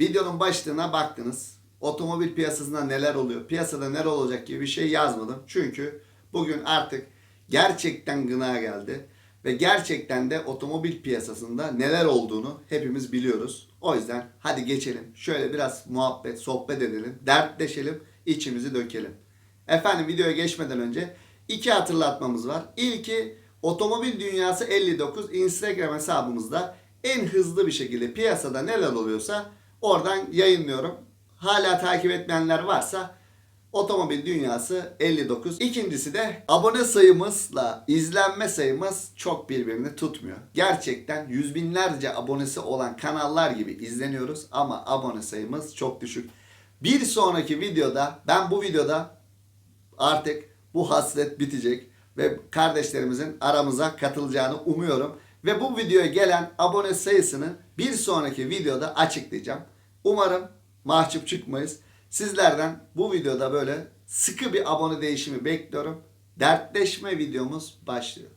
Videonun başlığına baktınız. Otomobil piyasasında neler oluyor, piyasada neler olacak gibi bir şey yazmadım. Çünkü bugün artık gerçekten gına geldi. Ve gerçekten de otomobil piyasasında neler olduğunu hepimiz biliyoruz. O yüzden hadi geçelim. Şöyle biraz muhabbet, sohbet edelim. Dertleşelim, içimizi dökelim. Efendim videoya geçmeden önce iki hatırlatmamız var. İlki Otomobil Dünyası 59 Instagram hesabımızda en hızlı bir şekilde piyasada neler oluyorsa oradan yayınlıyorum. Hala takip etmeyenler varsa Otomobil Dünyası 59. İkincisi de abone sayımızla izlenme sayımız çok birbirini tutmuyor. Gerçekten yüz binlerce abonesi olan kanallar gibi izleniyoruz ama abone sayımız çok düşük. Bir sonraki videoda ben bu videoda artık bu hasret bitecek ve kardeşlerimizin aramıza katılacağını umuyorum. Ve bu videoya gelen abone sayısını bir sonraki videoda açıklayacağım. Umarım mahcup çıkmayız. Sizlerden bu videoda böyle sıkı bir abone değişimi bekliyorum. Dertleşme videomuz başlıyor.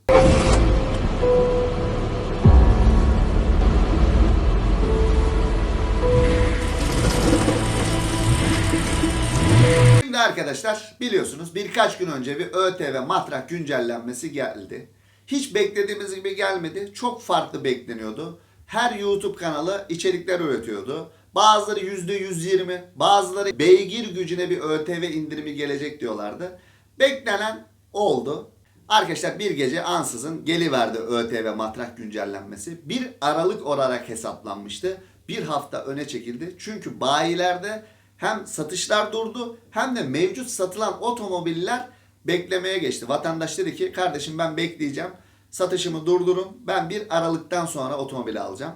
Şimdi arkadaşlar biliyorsunuz birkaç gün önce bir ÖTV matrak güncellenmesi geldi. Hiç beklediğimiz gibi gelmedi. Çok farklı bekleniyordu. Her YouTube kanalı içerikler üretiyordu. Bazıları %120, bazıları beygir gücüne bir ÖTV indirimi gelecek diyorlardı. Beklenen oldu. Arkadaşlar bir gece ansızın geliverdi ÖTV matrak güncellenmesi. Bir Aralık olarak hesaplanmıştı. Bir hafta öne çekildi. Çünkü bayilerde hem satışlar durdu hem de mevcut satılan otomobiller beklemeye geçti. Vatandaş dedi ki kardeşim ben bekleyeceğim. Satışımı durdurun. Ben bir Aralık'tan sonra otomobili alacağım.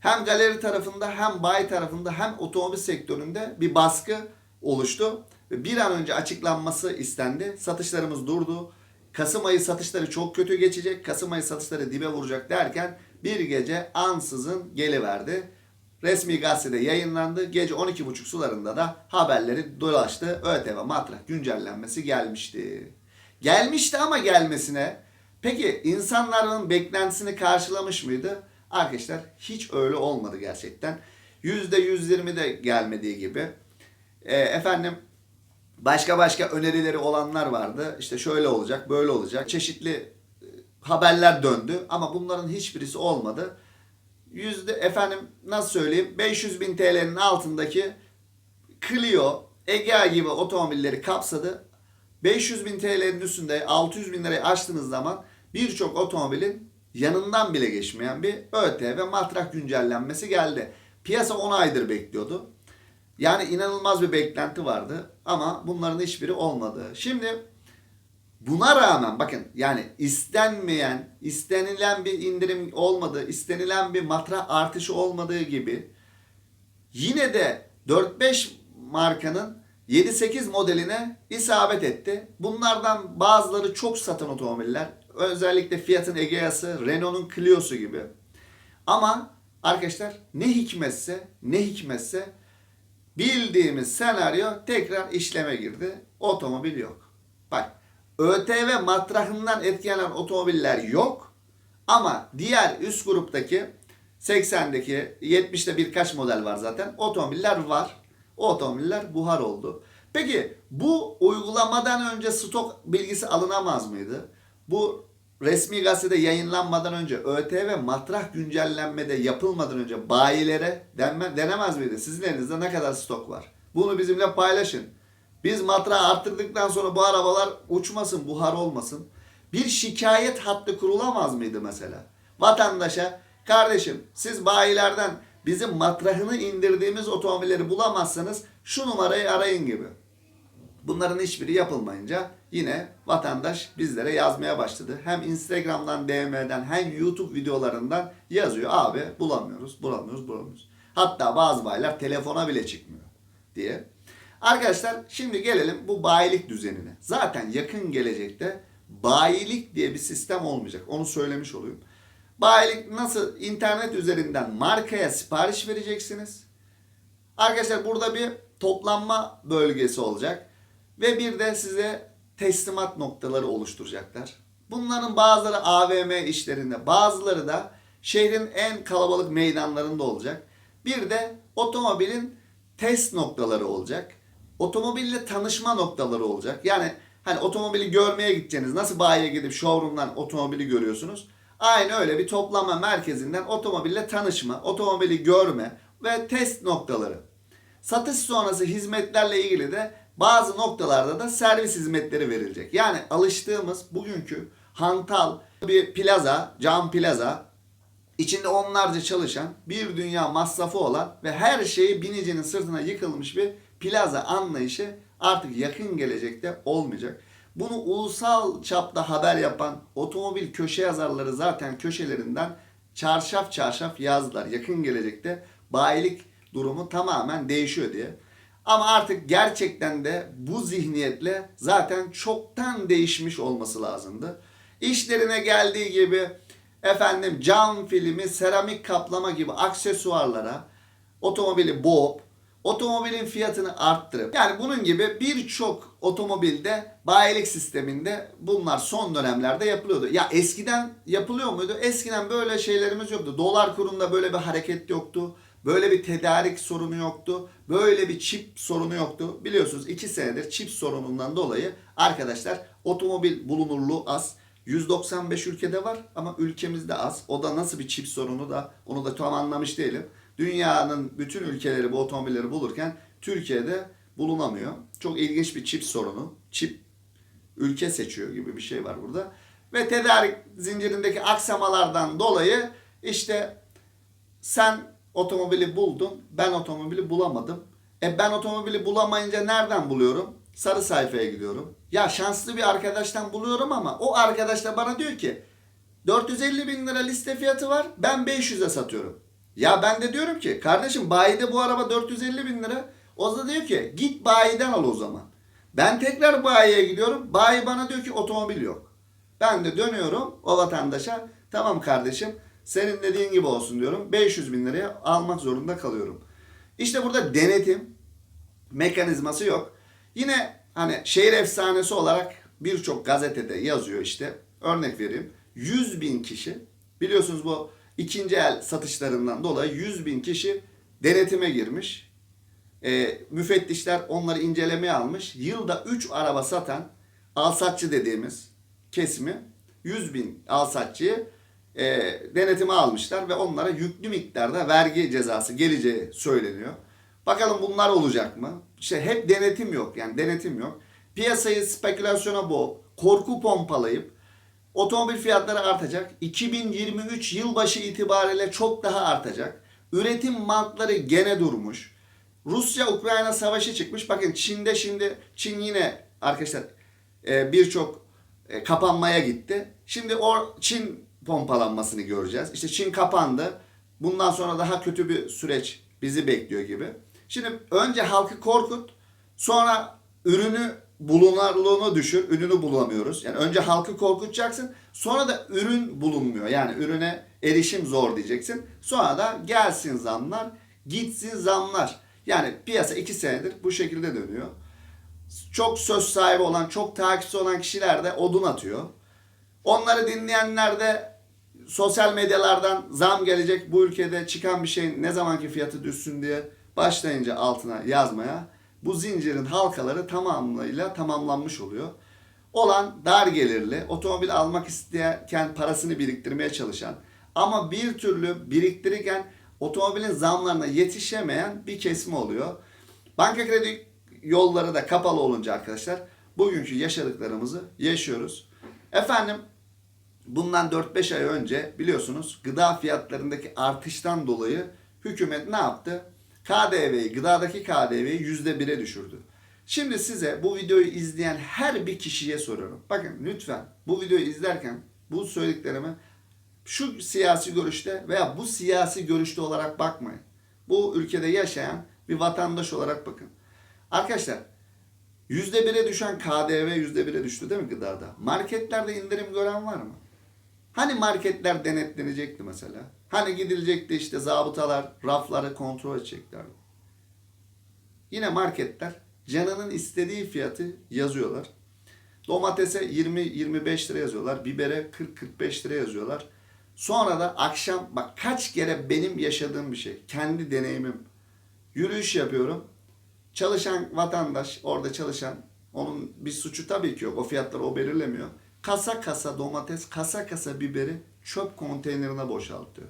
Hem galeri tarafında hem bayi tarafında hem otomobil sektöründe bir baskı oluştu. Ve bir an önce açıklanması istendi. Satışlarımız durdu. Kasım ayı satışları çok kötü geçecek. Kasım ayı satışları dibe vuracak derken bir gece ansızın geliverdi. Resmi gazetede yayınlandı. Gece 12.30 sularında da haberleri dolaştı. ÖTV matrak güncellenmesi gelmişti. Gelmişti ama gelmesine peki insanların beklentisini karşılamış mıydı? Arkadaşlar hiç öyle olmadı gerçekten. %120 de gelmediği gibi. E, efendim başka başka önerileri olanlar vardı. İşte şöyle olacak, böyle olacak. Çeşitli e, haberler döndü ama bunların hiçbirisi olmadı. Yüzde efendim nasıl söyleyeyim 500 bin TL'nin altındaki Clio, Egea gibi otomobilleri kapsadı. 500 bin TL'nin üstünde 600 bin lirayı aştığınız zaman birçok otomobilin yanından bile geçmeyen bir ÖTV matrak güncellenmesi geldi. Piyasa 10 aydır bekliyordu. Yani inanılmaz bir beklenti vardı ama bunların hiçbiri olmadı. Şimdi buna rağmen bakın yani istenmeyen, istenilen bir indirim olmadı, istenilen bir matra artışı olmadığı gibi yine de 4-5 markanın 7-8 modeline isabet etti. Bunlardan bazıları çok satan otomobiller. Özellikle Fiat'ın Egea'sı, Renault'un Clio'su gibi. Ama arkadaşlar ne hikmetse, ne hikmetse bildiğimiz senaryo tekrar işleme girdi. Otomobil yok. Bak ÖTV matrahından etkilenen otomobiller yok. Ama diğer üst gruptaki 80'deki 70'te birkaç model var zaten. Otomobiller var. O otomobiller buhar oldu. Peki bu uygulamadan önce stok bilgisi alınamaz mıydı? Bu resmi gazetede yayınlanmadan önce ÖTV matrah güncellenmede yapılmadan önce bayilere denme, denemez miydi? Sizin elinizde ne kadar stok var? Bunu bizimle paylaşın. Biz matrağı arttırdıktan sonra bu arabalar uçmasın, buhar olmasın. Bir şikayet hattı kurulamaz mıydı mesela? Vatandaşa, kardeşim siz bayilerden bizim matrahını indirdiğimiz otomobilleri bulamazsanız şu numarayı arayın gibi. Bunların hiçbiri yapılmayınca yine vatandaş bizlere yazmaya başladı. Hem Instagram'dan, DM'den hem YouTube videolarından yazıyor. Abi bulamıyoruz, bulamıyoruz, bulamıyoruz. Hatta bazı bayiler telefona bile çıkmıyor diye. Arkadaşlar şimdi gelelim bu bayilik düzenine. Zaten yakın gelecekte bayilik diye bir sistem olmayacak. Onu söylemiş olayım. Bayilik nasıl internet üzerinden markaya sipariş vereceksiniz. Arkadaşlar burada bir toplanma bölgesi olacak. Ve bir de size teslimat noktaları oluşturacaklar. Bunların bazıları AVM işlerinde, bazıları da şehrin en kalabalık meydanlarında olacak. Bir de otomobilin test noktaları olacak. Otomobille tanışma noktaları olacak. Yani hani otomobili görmeye gideceğiniz nasıl bayiye gidip showroom'dan otomobili görüyorsunuz. Aynı öyle bir toplama merkezinden otomobille tanışma, otomobili görme ve test noktaları. Satış sonrası hizmetlerle ilgili de bazı noktalarda da servis hizmetleri verilecek. Yani alıştığımız bugünkü hantal bir plaza, cam plaza, içinde onlarca çalışan, bir dünya masrafı olan ve her şeyi binicinin sırtına yıkılmış bir plaza anlayışı artık yakın gelecekte olmayacak. Bunu ulusal çapta haber yapan otomobil köşe yazarları zaten köşelerinden çarşaf çarşaf yazdılar. Yakın gelecekte bayilik durumu tamamen değişiyor diye. Ama artık gerçekten de bu zihniyetle zaten çoktan değişmiş olması lazımdı. İşlerine geldiği gibi efendim cam filmi, seramik kaplama gibi aksesuarlara otomobili boğup otomobilin fiyatını arttırıp yani bunun gibi birçok otomobilde bayilik sisteminde bunlar son dönemlerde yapılıyordu. Ya eskiden yapılıyor muydu? Eskiden böyle şeylerimiz yoktu. Dolar kurunda böyle bir hareket yoktu. Böyle bir tedarik sorunu yoktu. Böyle bir çip sorunu yoktu. Biliyorsunuz 2 senedir çip sorunundan dolayı arkadaşlar otomobil bulunurluğu az. 195 ülkede var ama ülkemizde az. O da nasıl bir çip sorunu da onu da tam anlamış değilim. Dünyanın bütün ülkeleri bu otomobilleri bulurken Türkiye'de bulunamıyor. Çok ilginç bir çip sorunu. Çip ülke seçiyor gibi bir şey var burada. Ve tedarik zincirindeki aksamalardan dolayı işte sen otomobili buldun, ben otomobili bulamadım. E ben otomobili bulamayınca nereden buluyorum? Sarı sayfaya gidiyorum. Ya şanslı bir arkadaştan buluyorum ama o arkadaş da bana diyor ki 450 bin lira liste fiyatı var ben 500'e satıyorum. Ya ben de diyorum ki kardeşim bayide bu araba 450 bin lira. O da diyor ki git bayiden al o zaman. Ben tekrar bayiye gidiyorum. Bayi bana diyor ki otomobil yok. Ben de dönüyorum o vatandaşa tamam kardeşim senin dediğin gibi olsun diyorum. 500 bin liraya almak zorunda kalıyorum. İşte burada denetim mekanizması yok. Yine hani şehir efsanesi olarak birçok gazetede yazıyor işte. Örnek vereyim. 100 bin kişi biliyorsunuz bu ikinci el satışlarından dolayı 100 bin kişi denetime girmiş. E, müfettişler onları incelemeye almış. Yılda 3 araba satan alsatçı dediğimiz kesimi 100 bin alsatçıyı e, denetime almışlar ve onlara yüklü miktarda vergi cezası geleceği söyleniyor. Bakalım bunlar olacak mı? İşte hep denetim yok yani denetim yok. Piyasayı spekülasyona boğup, korku pompalayıp otomobil fiyatları artacak. 2023 yılbaşı itibariyle çok daha artacak. Üretim mantları gene durmuş. Rusya-Ukrayna savaşı çıkmış. Bakın Çin'de şimdi Çin yine arkadaşlar e, birçok e, kapanmaya gitti. Şimdi o Çin pompalanmasını göreceğiz. İşte Çin kapandı. Bundan sonra daha kötü bir süreç bizi bekliyor gibi. Şimdi önce halkı korkut, sonra ürünü bulunarlığını düşür, ürünü bulamıyoruz. Yani önce halkı korkutacaksın, sonra da ürün bulunmuyor. Yani ürüne erişim zor diyeceksin. Sonra da gelsin zamlar, gitsin zamlar. Yani piyasa iki senedir bu şekilde dönüyor. Çok söz sahibi olan, çok takipçisi olan kişiler de odun atıyor. Onları dinleyenler de sosyal medyalardan zam gelecek bu ülkede çıkan bir şeyin ne zamanki fiyatı düşsün diye başlayınca altına yazmaya bu zincirin halkaları tamamıyla tamamlanmış oluyor. Olan dar gelirli, otomobil almak isterken parasını biriktirmeye çalışan ama bir türlü biriktirirken otomobilin zamlarına yetişemeyen bir kesim oluyor. Banka kredi yolları da kapalı olunca arkadaşlar bugünkü yaşadıklarımızı yaşıyoruz. Efendim bundan 4-5 ay önce biliyorsunuz gıda fiyatlarındaki artıştan dolayı hükümet ne yaptı? KDV'yi, gıdadaki KDV'yi %1'e düşürdü. Şimdi size bu videoyu izleyen her bir kişiye soruyorum. Bakın lütfen bu videoyu izlerken bu söylediklerimi şu siyasi görüşte veya bu siyasi görüşte olarak bakmayın. Bu ülkede yaşayan bir vatandaş olarak bakın. Arkadaşlar %1'e düşen KDV %1'e düştü değil mi gıdada? Marketlerde indirim gören var mı? Hani marketler denetlenecekti mesela? Hani gidilecekti işte zabıtalar rafları kontrol edeceklerdi. Yine marketler canının istediği fiyatı yazıyorlar. Domatese 20-25 lira yazıyorlar. Bibere 40-45 lira yazıyorlar. Sonra da akşam bak kaç kere benim yaşadığım bir şey. Kendi deneyimim. Yürüyüş yapıyorum. Çalışan vatandaş, orada çalışan, onun bir suçu tabii ki yok. O fiyatları o belirlemiyor. Kasa kasa domates, kasa kasa biberi çöp konteynerine boşaltıyor.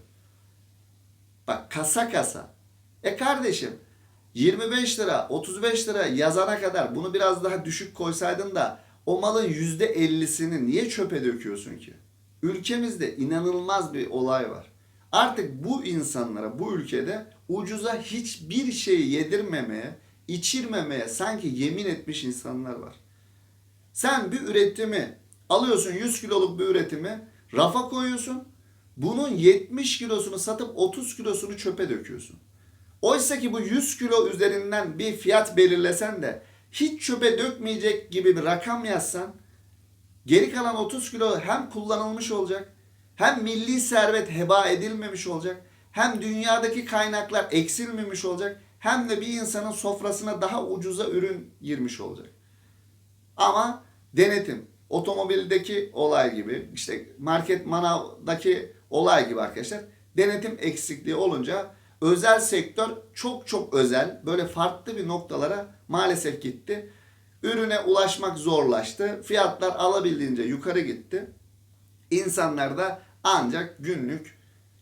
Bak kasa kasa. E kardeşim 25 lira, 35 lira yazana kadar bunu biraz daha düşük koysaydın da o malın %50'sini niye çöpe döküyorsun ki? Ülkemizde inanılmaz bir olay var. Artık bu insanlara bu ülkede ucuza hiçbir şeyi yedirmemeye, içirmemeye sanki yemin etmiş insanlar var. Sen bir üretimi alıyorsun 100 kiloluk bir üretimi rafa koyuyorsun. Bunun 70 kilosunu satıp 30 kilosunu çöpe döküyorsun. Oysa ki bu 100 kilo üzerinden bir fiyat belirlesen de hiç çöpe dökmeyecek gibi bir rakam yazsan geri kalan 30 kilo hem kullanılmış olacak hem milli servet heba edilmemiş olacak hem dünyadaki kaynaklar eksilmemiş olacak hem de bir insanın sofrasına daha ucuza ürün girmiş olacak. Ama denetim, otomobildeki olay gibi, işte market manavdaki olay gibi arkadaşlar. Denetim eksikliği olunca özel sektör çok çok özel, böyle farklı bir noktalara maalesef gitti. Ürüne ulaşmak zorlaştı. Fiyatlar alabildiğince yukarı gitti. İnsanlar da ancak günlük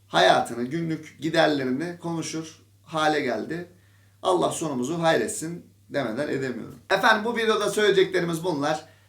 hayatını, günlük giderlerini konuşur hale geldi. Allah sonumuzu hayretsin demeden edemiyorum. Efendim bu videoda söyleyeceklerimiz bunlar.